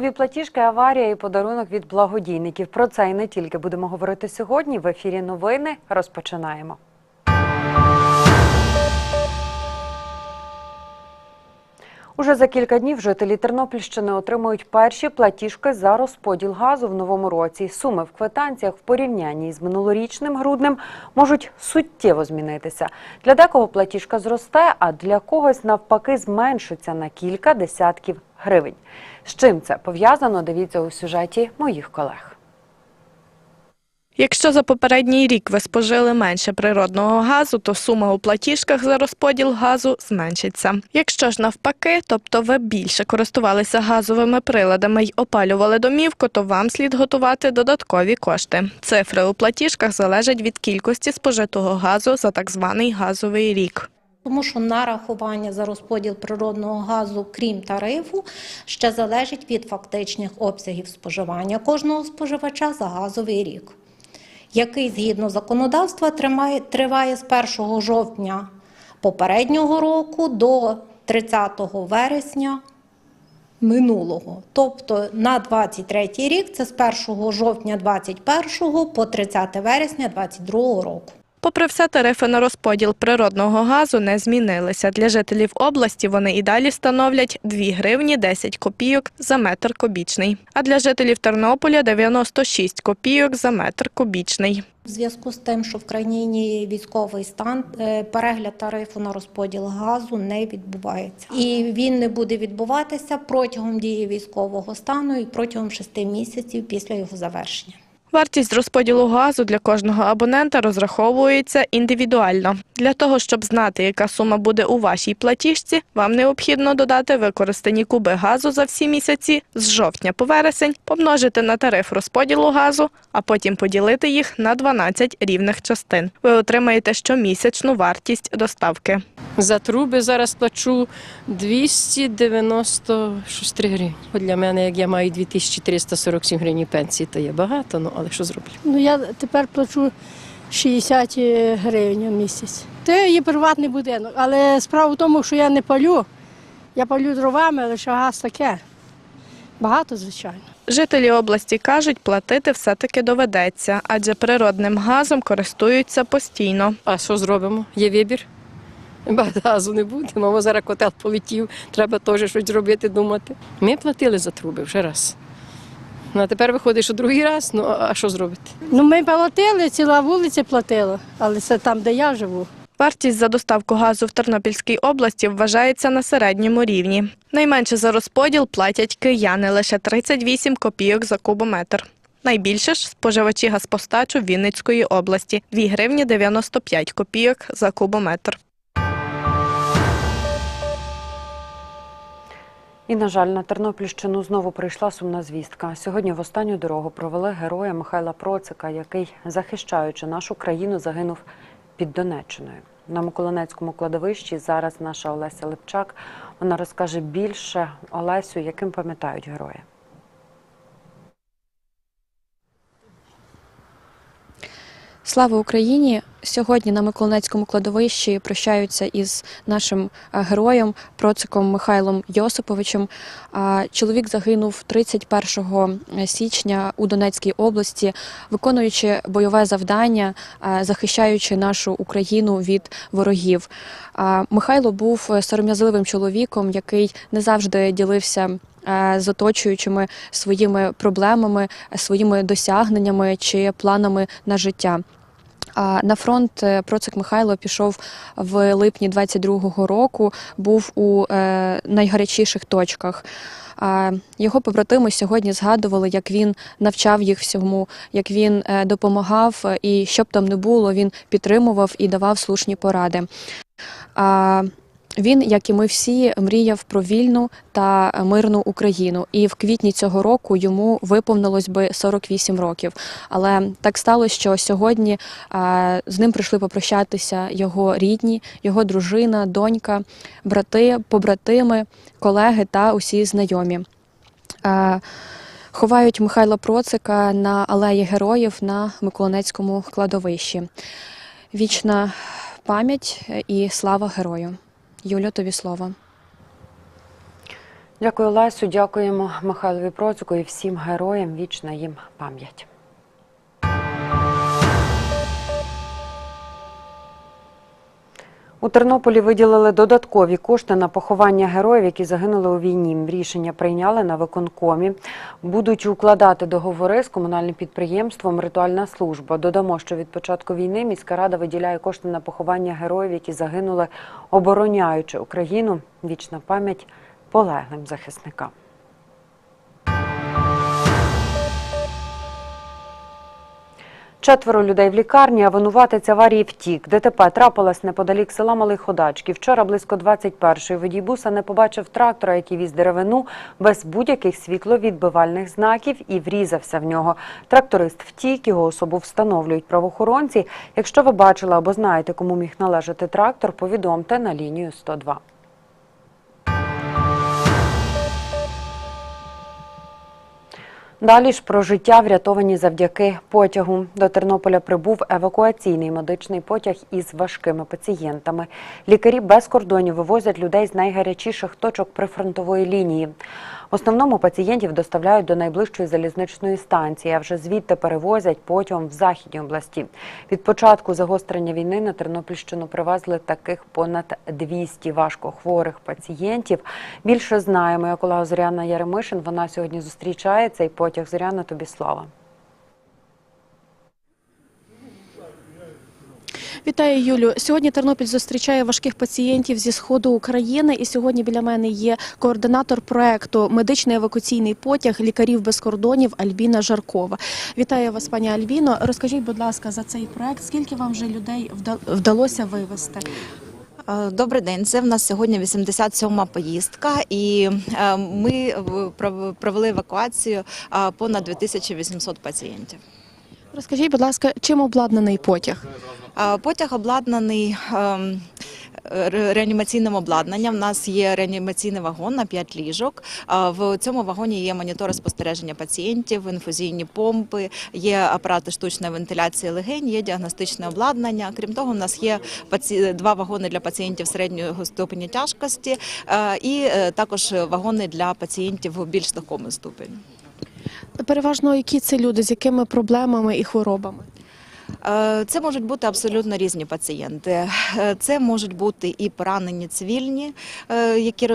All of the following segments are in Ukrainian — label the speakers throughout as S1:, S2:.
S1: Нові платіжки, аварія і подарунок від благодійників. Про це і не тільки будемо говорити сьогодні. В ефірі новини розпочинаємо. Уже за кілька днів жителі Тернопільщини отримують перші платіжки за розподіл газу в новому році. Суми в квитанціях в порівнянні з минулорічним груднем можуть суттєво змінитися. Для декого платіжка зросте, а для когось навпаки зменшиться на кілька десятків гривень. З чим це пов'язано? Дивіться у сюжеті моїх колег.
S2: Якщо за попередній рік ви спожили менше природного газу, то сума у платіжках за розподіл газу зменшиться. Якщо ж навпаки, тобто ви більше користувалися газовими приладами й опалювали домівку, то вам слід готувати додаткові кошти. Цифри у платіжках залежать від кількості спожитого газу за так званий газовий рік.
S3: Тому що нарахування за розподіл природного газу, крім тарифу, ще залежить від фактичних обсягів споживання кожного споживача за газовий рік, який згідно законодавства триває з 1 жовтня попереднього року до 30 вересня минулого. Тобто на 23 рік це з 1 жовтня 21 по 30 вересня 22 року.
S2: Попри все, тарифи на розподіл природного газу не змінилися. Для жителів області вони і далі становлять 2 гривні 10 копійок за метр кубічний. А для жителів Тернополя 96 копійок за метр кубічний.
S3: В зв'язку з тим, що в країні військовий стан, е, перегляд тарифу на розподіл газу не відбувається. І він не буде відбуватися протягом дії військового стану і протягом шести місяців після його завершення.
S2: Вартість розподілу газу для кожного абонента розраховується індивідуально. Для того, щоб знати, яка сума буде у вашій платіжці, вам необхідно додати використані куби газу за всі місяці з жовтня по вересень, помножити на тариф розподілу газу, а потім поділити їх на 12 рівних частин. Ви отримаєте щомісячну вартість доставки.
S4: За труби зараз плачу 296 гривень. Для мене, як я маю 2347 гривень пенсії, то є багато, ну але що зроблю?
S5: Ну я тепер плачу 60 гривень в місяць. Це є приватний будинок, але справа в тому, що я не палю. Я палю дровами, лише газ таке. Багато, звичайно.
S2: Жителі області кажуть, платити все-таки доведеться, адже природним газом користуються постійно.
S4: А що зробимо? Є вибір. Багато газу не буде, мама зараз котел полетів, треба теж щось зробити, думати. Ми платили за труби вже раз. Ну, а тепер виходить, що другий раз, ну а що зробити?
S5: Ну ми платили, ціла вулиця платила, але це там, де я живу.
S2: Вартість за доставку газу в Тернопільській області вважається на середньому рівні. Найменше за розподіл платять кияни лише 38 копійок за кубометр. Найбільше ж споживачі газпостачу Вінницької області 2 гривні 95 копійок за кубометр.
S1: І, на жаль, на Тернопільщину знову прийшла сумна звістка. Сьогодні в останню дорогу провели героя Михайла Процика, який, захищаючи нашу країну, загинув під Донеччиною. На Миколинецькому кладовищі зараз наша Олеся Липчак. Вона розкаже більше Олесю, яким пам'ятають героя.
S6: Слава Україні! Сьогодні на Миколинецькому кладовищі прощаються із нашим е, героєм Проциком Михайлом Йосиповичем. Чоловік загинув 31 січня у Донецькій області, виконуючи бойове завдання, е, захищаючи нашу Україну від ворогів. Михайло був сором'язливим чоловіком, який не завжди ділився е, з оточуючими своїми проблемами, своїми досягненнями чи планами на життя. На фронт е, Процик Михайло пішов в липні 22-го року, був у е, найгарячіших точках. Його побратими сьогодні згадували, як він навчав їх всьому, як він е, допомагав, і що б там не було, він підтримував і давав слушні поради. Він, як і ми всі, мріяв про вільну та мирну Україну. І в квітні цього року йому виповнилось би 48 років. Але так сталося, що сьогодні з ним прийшли попрощатися його рідні, його дружина, донька, брати, побратими, колеги та усі знайомі. Ховають Михайла Процика на алеї героїв на Миколинецькому кладовищі. Вічна пам'ять і слава герою. Юлю, тобі слово.
S1: Дякую, Лесю. Дякуємо Михайлові Процюку і всім героям. Вічна їм пам'ять. У Тернополі виділили додаткові кошти на поховання героїв, які загинули у війні. Рішення прийняли на виконкомі. Будуть укладати договори з комунальним підприємством Ритуальна служба. Додамо, що від початку війни міська рада виділяє кошти на поховання героїв, які загинули, обороняючи Україну. Вічна пам'ять полеглим захисникам. Четверо людей в лікарні, а винуватець аварії втік. ДТП трапилось неподалік села Малий Ходачки. Вчора близько 21-ї водій буса не побачив трактора, який віз деревину без будь-яких світловідбивальних знаків і врізався в нього. Тракторист втік, його особу встановлюють правоохоронці. Якщо ви бачили або знаєте, кому міг належати трактор, повідомте на лінію 102. Далі ж про життя врятовані завдяки потягу. До Тернополя прибув евакуаційний медичний потяг із важкими пацієнтами. Лікарі без кордонів вивозять людей з найгарячіших точок прифронтової лінії. Основному пацієнтів доставляють до найближчої залізничної станції, а вже звідти перевозять потягом в західній області. Від початку загострення війни на Тернопільщину привезли таких понад 200 важкохворих пацієнтів. Більше знає моя колега Зоряна Яремишин. Вона сьогодні зустрічає цей потяг. Зоряна, тобі слава.
S7: Вітаю, Юлю. Сьогодні Тернопіль зустрічає важких пацієнтів зі сходу України. І сьогодні біля мене є координатор проекту Медичний евакуаційний потяг лікарів без кордонів Альбіна Жаркова. Вітаю вас, пані Альбіно. Розкажіть, будь ласка, за цей проект. Скільки вам вже людей вда- вдалося вивезти?
S8: Е, Добрий день. Це в нас сьогодні 87-ма поїздка, і е, ми в- провели евакуацію е, понад 2800 пацієнтів.
S7: Розкажіть, будь ласка, чим обладнаний потяг?
S8: Потяг обладнаний ем, реанімаційним обладнанням. У нас є реанімаційний вагон на 5 ліжок. В цьому вагоні є монітори спостереження пацієнтів, інфузійні помпи, є апарати штучної вентиляції легень, є діагностичне обладнання. Крім того, у нас є два вагони для пацієнтів середнього ступеня тяжкості е, і е, також вагони для пацієнтів більш такому ступені.
S7: Переважно які це люди, з якими проблемами і хворобами?
S8: Е, Це можуть бути абсолютно різні пацієнти. Е, Це можуть бути і поранені цивільні, е, які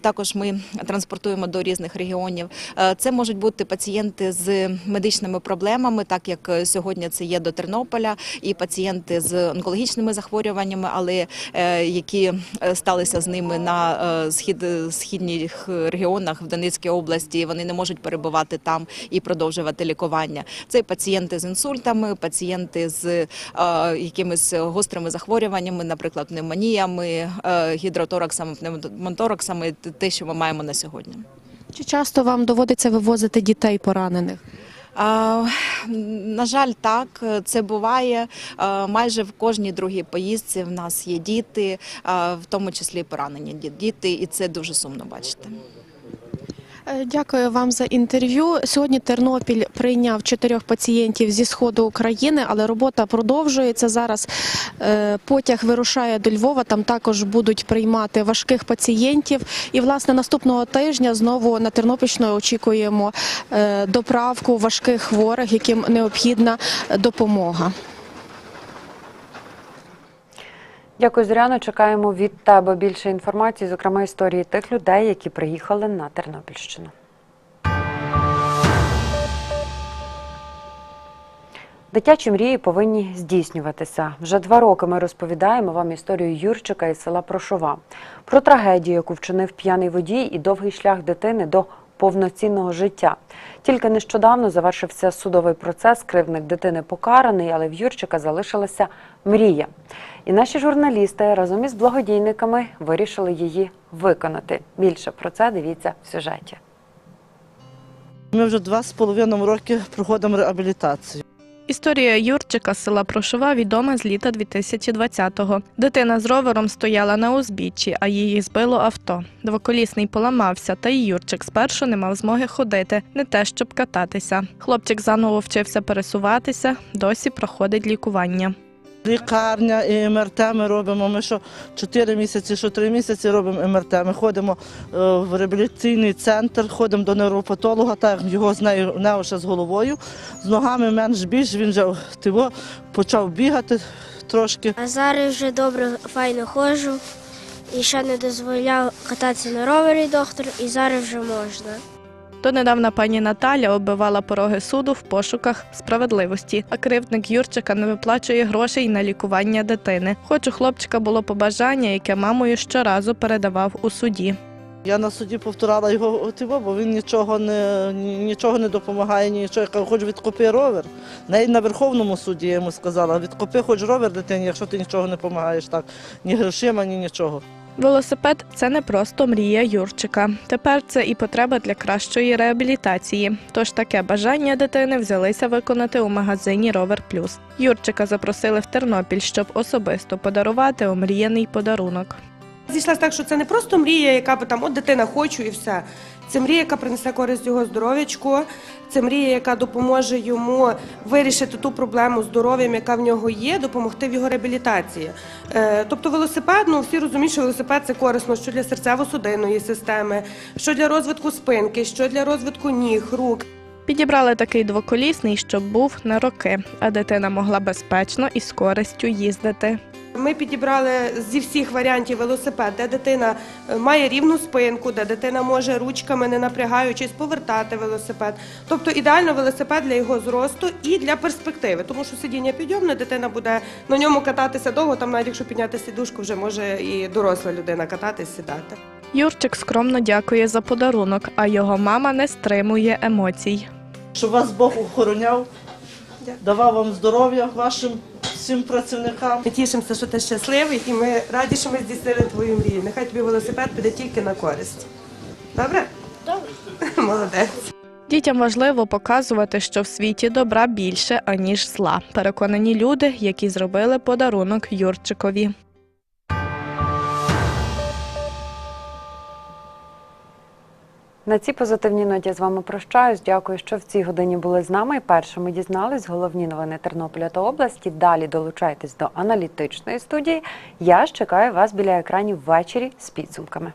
S8: також ми транспортуємо до різних регіонів. Це можуть бути пацієнти з медичними проблемами, так як сьогодні це є до Тернополя, і пацієнти з онкологічними захворюваннями, але які сталися з ними на схід східних регіонах в Донецькій області. Вони не можуть перебувати там і продовжувати лікування. Це пацієнти з інсультами, пацієнти з е, якимись гострими захворюваннями, наприклад, пневмоніями, е, гідротораксами, пневмотораксами, те, що ми маємо на сьогодні.
S7: Чи часто вам доводиться вивозити дітей поранених?
S8: На жаль, так це буває. Майже в кожній другій поїздці в нас є діти, в тому числі поранені діти, і це дуже сумно бачити.
S7: Е, Дякую вам за інтерв'ю. Сьогодні Тернопіль прийняв чотирьох пацієнтів зі сходу України, але робота продовжується. Зараз е, потяг вирушає до Львова. Там також будуть приймати важких пацієнтів. І власне наступного тижня знову на Тернопільщину очікуємо е, доправку важких хворих, яким необхідна допомога.
S1: Дякую, Зоряно. Чекаємо від тебе більше інформації, зокрема історії тих людей, які приїхали на Тернопільщину. Дитячі мрії повинні здійснюватися. Вже два роки ми розповідаємо вам історію Юрчика із села Прошова про трагедію, яку вчинив п'яний водій, і довгий шлях дитини до повноцінного життя. Тільки нещодавно завершився судовий процес. Кривник дитини покараний, але в Юрчика залишилася мрія. І наші журналісти разом із благодійниками вирішили її виконати. Більше про це дивіться в сюжеті.
S9: Ми вже два з половиною роки проходимо реабілітацію.
S2: Історія Юрчика з села Прошова відома з літа 2020-го. Дитина з ровером стояла на узбіччі, а її збило авто. Двоколісний поламався, та й Юрчик спершу не мав змоги ходити, не те, щоб кататися. Хлопчик заново вчився пересуватися, досі проходить лікування.
S9: Лікарня і МРТ ми робимо. Ми що 4 місяці, що 3 місяці робимо МРТ. Ми ходимо е, в реабілітаційний центр, ходимо до невропатолога, так його з нею нього ще з головою. З ногами менш більш він вже тиво, почав бігати трошки.
S10: А зараз вже добре файно ходжу. І ще не дозволяв кататися на ровері доктор, і зараз вже можна.
S2: Донедавна пані Наталя оббивала пороги суду в пошуках справедливості, а кривдник Юрчика не виплачує грошей на лікування дитини. Хоч у хлопчика було побажання, яке мамою щоразу передавав у суді.
S9: Я на суді повторала його тиво, бо він нічого не, нічого не допомагає, нічого. Я кажу, хоч відкупи ровер. Навіть на Верховному суді я йому сказала, відкупи хоч ровер дитині, якщо ти нічого не допомагаєш так, ні грошима, ні нічого.
S2: Велосипед це не просто мрія Юрчика. Тепер це і потреба для кращої реабілітації. Тож таке бажання дитини взялися виконати у магазині Ровер Плюс. Юрчика запросили в Тернопіль, щоб особисто подарувати омріяний подарунок.
S11: Зійшлася так, що це не просто мрія, яка би там от дитина хочу і все. Це мрія, яка принесе користь його здоров'ячку. Це мрія, яка допоможе йому вирішити ту проблему здоров'ям, яка в нього є, допомогти в його реабілітації. Е, тобто велосипед, ну всі розуміють, що велосипед це корисно, що для серцево-судинної системи, що для розвитку спинки, що для розвитку ніг, рук.
S2: Підібрали такий двоколісний, щоб був на роки, а дитина могла безпечно і з користю їздити.
S11: Ми підібрали зі всіх варіантів велосипед, де дитина е, має рівну спинку, де дитина може ручками, не напрягаючись, повертати велосипед. Тобто ідеально велосипед для його зросту і для перспективи, тому що сидіння підйомне, дитина буде на ньому кататися довго. Там, навіть якщо підняти сідушку, вже може і доросла людина кататись, сідати.
S2: Юрчик скромно дякує за подарунок, а його мама не стримує емоцій.
S9: Щоб вас Бог охороняв, давав вам здоров'я вашим всім працівникам.
S11: Ми тішимося, що ти щасливий, і ми раді, що ми здійснили твою мрію. Нехай тобі велосипед піде тільки на користь. Добре? Добре. Молодець.
S2: Дітям важливо показувати, що в світі добра більше, аніж зла. Переконані люди, які зробили подарунок Юрчикові.
S1: На цій позитивній ноті я з вами прощаюсь. Дякую, що в цій годині були з нами. Першими дізнались головні новини Тернополя та області. Далі долучайтесь до аналітичної студії. Я ж чекаю вас біля екранів ввечері з підсумками.